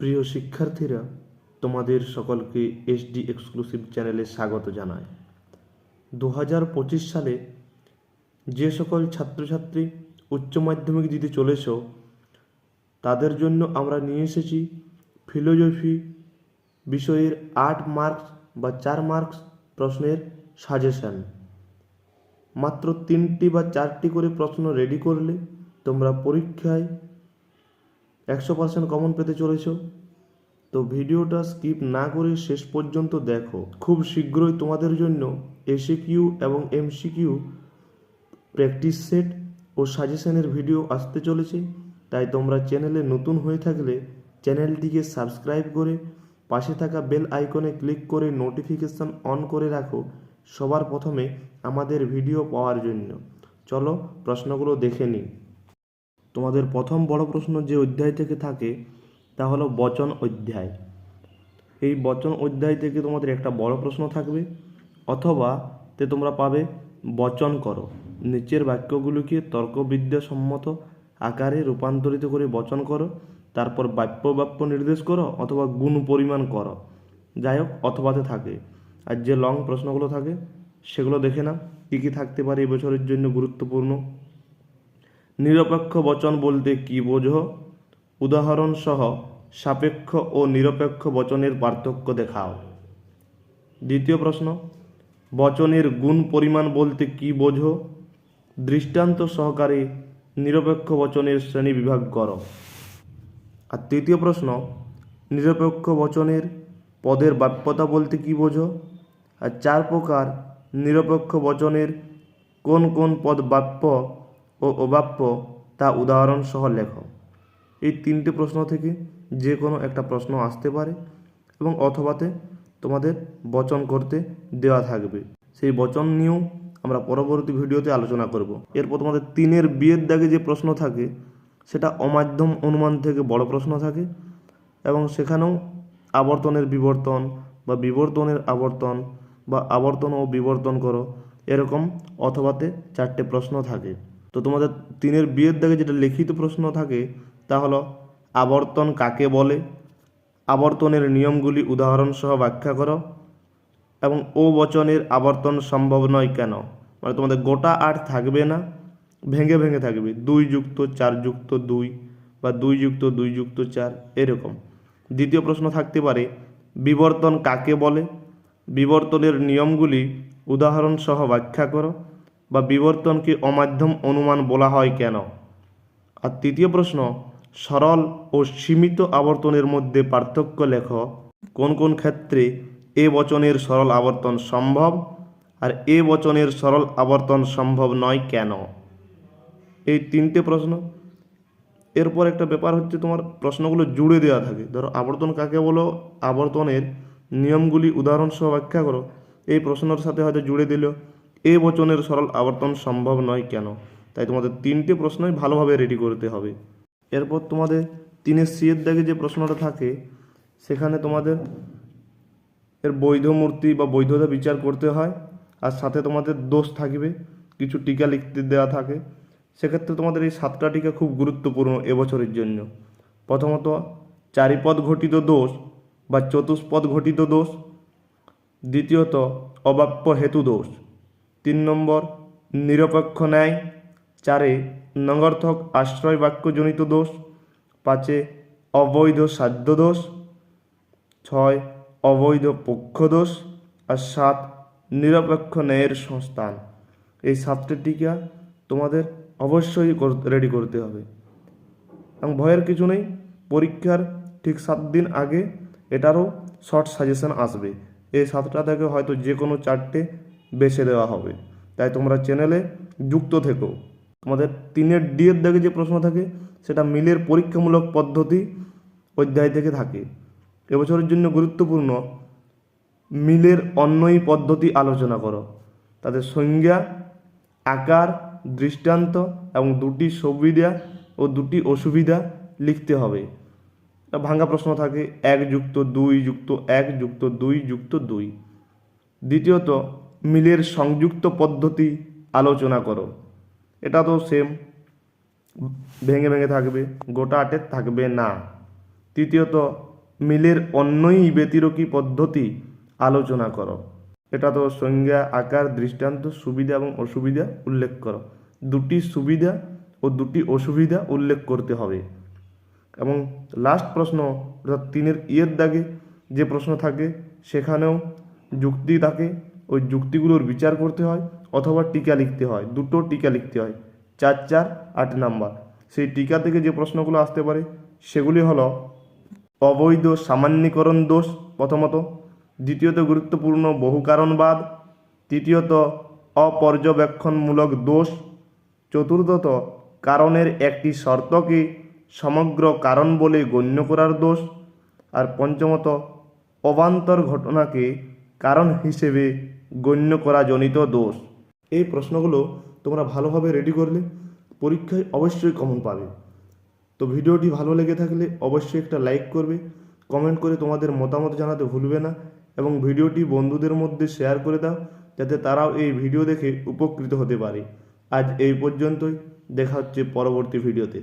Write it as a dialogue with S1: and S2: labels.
S1: প্রিয় শিক্ষার্থীরা, তোমাদের সকলকে এসডি এক্সক্লুসিভ চ্যানেলে স্বাগত জানাই। দু সালে যে সকল ছাত্রছাত্রী উচ্চ মাধ্যমিক দিতে চলেছ, তাদের জন্য আমরা নিয়ে এসেছি ফিলোজফি বিষয়ের আট মার্কস বা চার মার্কস প্রশ্নের সাজেশন মাত্র তিনটি বা চারটি করে প্রশ্ন রেডি করলে তোমরা পরীক্ষায় একশো পার্সেন্ট কমন পেতে চলেছ। তো ভিডিওটা স্কিপ না করে শেষ পর্যন্ত দেখো। খুব শীঘ্রই তোমাদের জন্য এসিকিউ এবং এমসিকিউ প্র্যাকটিস সেট ও সাজেশনের ভিডিও আসতে চলেছে। তাই তোমরা চ্যানেলে নতুন হয়ে থাকলে চ্যানেলটিকে সাবস্ক্রাইব করে পাশে থাকা বেল আইকনে ক্লিক করে নোটিফিকেশন অন করে রাখো সবার প্রথমে আমাদের ভিডিও পাওয়ার জন্য। চলো প্রশ্নগুলো দেখে নিই। তোমাদের প্রথম বড় প্রশ্ন যে অধ্যায় থেকে থাকে, তা হলো বচন অধ্যায়। এই বচন অধ্যায় থেকে তোমাদের একটা বড় প্রশ্ন থাকবে, অথবা তে তোমরা পাবে, বচন করো। নিচের বাক্যগুলিকে তর্কবিদ্যাসম্মত আকারে রূপান্তরিত করে বচন করো, তারপর বাক্য বাক্য নির্দেশ করো, অথবা গুণ পরিমাণ করো। যাই হোক, অথবাতে থাকে। আর যে লং প্রশ্নগুলো থাকে, সেগুলো দেখে না কী কী থাকতে পারে এই বছরের জন্য গুরুত্বপূর্ণ। নিরপেক্ষ বচন বলতে কি বোঝো? উদাহরণ সহ সাপেক্ষ ও নিরপেক্ষ বচনের পার্থক্য দেখাও। দ্বিতীয় প্রশ্ন, বচনের গুণ পরিমাণ বলতে কি বোঝো? দৃষ্টান্ত সহকারে নিরপেক্ষ বচনের শ্রেণি বিভাগ করো। আর তৃতীয় প্রশ্ন, নিরপেক্ষ বচনের পদের বাপ্যতা বলতে কি বোঝো? আর চার প্রকার নিরপেক্ষ বচনের কোন কোন পদ বাপ্য ও অবাপ্য তা উদাহরণ সহ লেখো। এই তিনটে প্রশ্ন থেকে যে কোনো একটা প্রশ্ন আসতে পারে এবং অথবাতে তোমাদের বচন করতে দেওয়া থাকবে। সেই বচন নিয়েও আমরা পরবর্তী ভিডিওতে আলোচনা করব। এরপর তোমাদের তিনের বিয়ের দাগে যে প্রশ্ন থাকে, সেটা অমাধ্যম অনুমান থেকে বড় প্রশ্ন থাকে এবং সেখানেও আবর্তনের বিবর্তন বা বিবর্তনের আবর্তন বা আবর্তন ও বিবর্তন করো এরকম অথবাতে চারটে প্রশ্ন থাকে। তো তোমাদের তিনের বিয়ের দাগে যেটা লিখিত প্রশ্ন থাকে, তা হলো, আবর্তন কাকে বলে? আবর্তনের নিয়মগুলি উদাহরণ সহ ব্যাখ্যা করো। এবং ও বচনের আবর্তন সম্ভব নয় কেন? মানে তোমাদের গোটা আট থাকবে না, ভেঙে ভেঙে থাকবে। দুই যুক্ত চার যুক্ত দুই বা দুই যুক্ত দুই যুক্ত চার, এরকম। দ্বিতীয় প্রশ্ন থাকতে পারে, বিবর্তন কাকে বলে? বিবর্তনের নিয়মগুলি উদাহরণ সহ ব্যাখ্যা করো। বা বিবর্তনকে অমাধ্যম অনুমান বলা হয় কেন? আর তৃতীয় প্রশ্ন, সরল ও সীমিত আবর্তনের মধ্যে পার্থক্য লেখ। কোন কোন ক্ষেত্রে এ বচনের সরল আবর্তন সম্ভব আর এ বচনের সরল আবর্তন সম্ভব নয় কেন? এই তিনটে প্রশ্ন। এরপর একটা ব্যাপার হচ্ছে তোমার প্রশ্নগুলো জুড়ে দেওয়া থাকে। ধরো, আবর্তন কাকে বলো? আবর্তনের নিয়মগুলি উদাহরণ সহ ব্যাখ্যা করো। এই প্রশ্নের সাথে হয়তো জুড়ে দিল এ বচনের সরল আবর্তন সম্ভব নয় কেন? তাই তোমাদের তিনটে প্রশ্নই ভালোভাবে রেডি করতে হবে। এরপর তোমাদের তিনের সিয়ের দাগে যে প্রশ্নটা থাকে, সেখানে তোমাদের এর বৈধ মূর্তি বা বৈধতা বিচার করতে হয়, আর সাথে তোমাদের দোষ থাকবে, কিছু টিকা লিখতে দেওয়া থাকে। সেক্ষেত্রে তোমাদের এই সাতটা টিকা খুব গুরুত্বপূর্ণ এবছরের জন্য। প্রথমত, চারিপদ ঘটিত দোষ বা চতুষ্পদ ঘটিত দোষ। দ্বিতীয়ত অবাপ্য হেতু দোষ। তিন নম্বর, নিরপেক্ষ ন্যায়। চারে, নগর্থক আশ্রয় বাক্যজনিত দোষ। পাঁচে, অবৈধ সাধ্য দোষ। ছয়, অবৈধ পক্ষ দোষ। আর সাত, নিরপেক্ষ ন্যায়ের সংস্থান। এই সাতটি টিকা তোমাদের অবশ্যই রেডি করতে হবে। এবং ভয়ের কিছু নেই, পরীক্ষার ঠিক সাত দিন আগে এটারও শর্ট সাজেশন আসবে। এই সাতটা থেকে হয়তো যে কোনো চারটে বেছে দেওয়া হবে। তাই তোমরা চ্যানেলে যুক্ত থেকো। তোমাদের তিনের ডিয়ের দাগে যে প্রশ্ন থাকে, সেটা মিলের পরীক্ষামূলক পদ্ধতি অধ্যায় থেকে থাকে। এবছরের জন্য গুরুত্বপূর্ণ, মিলের অন্যই পদ্ধতি আলোচনা করো। তাদের সংজ্ঞা, আকার, দৃষ্টান্ত এবং দুটি সুবিধা ও দুটি অসুবিধা লিখতে হবে। ভাঙ্গা প্রশ্ন থাকে, এক যুক্ত দুই যুক্ত এক যুক্ত দুই যুক্ত দুই। দ্বিতীয়ত মিলের সংযুক্ত পদ্ধতি আলোচনা করো। এটা তো সেম ভেঙে ভেঙে থাকবে, গোটা আটের থাকবে না। তৃতীয়ত, মিলের অন্যই ব্যতিরকী পদ্ধতি আলোচনা করো। এটা তো সংজ্ঞা, আকার, দৃষ্টান্ত, সুবিধা এবং অসুবিধা উল্লেখ করো। দুটি সুবিধা ও দুটি অসুবিধা উল্লেখ করতে হবে। এবং লাস্ট প্রশ্ন, অর্থাৎ তিনের ইয়ের দাগে যে প্রশ্ন থাকে, সেখানেও যুক্তি থাকে ওই যুক্তিগুলোর বিচার করতে হয় অথবা টিকা লিখতে হয়। দুটো টিকা লিখতে হয়। চার চার, আট নাম্বার। সেই টিকা থেকে যে প্রশ্নগুলো আসতে পারে, সেগুলি হলো, অবৈধ সামান্যীকরণ দোষ প্রথমত। দ্বিতীয়ত গুরুত্বপূর্ণ বহু কারণবাদ তৃতীয়ত অপর্যবেক্ষণমূলক দোষ। চতুর্থত কারণের একটি শর্তকে সমগ্র কারণ বলে গণ্য করার দোষ। আর পঞ্চমত অবান্তর ঘটনাকে কারণ হিসেবে গণ্য করা জনিত দোষ। এই প্রশ্নগুলো তোমরা ভালোভাবে রেডি করলে পরীক্ষায় অবশ্যই কমন পাবে। তো ভিডিওটি ভালো লেগে থাকলে অবশ্যই একটা লাইক করবে কমেন্ট করে তোমাদের মতামত জানাতে ভুলবে না এবং ভিডিওটি বন্ধুদের মধ্যে শেয়ার করে দাও যাতে তারাও এই ভিডিও দেখে উপকৃত হতে পারে। আজ এই পর্যন্তই, দেখা হচ্ছে পরবর্তী ভিডিওতে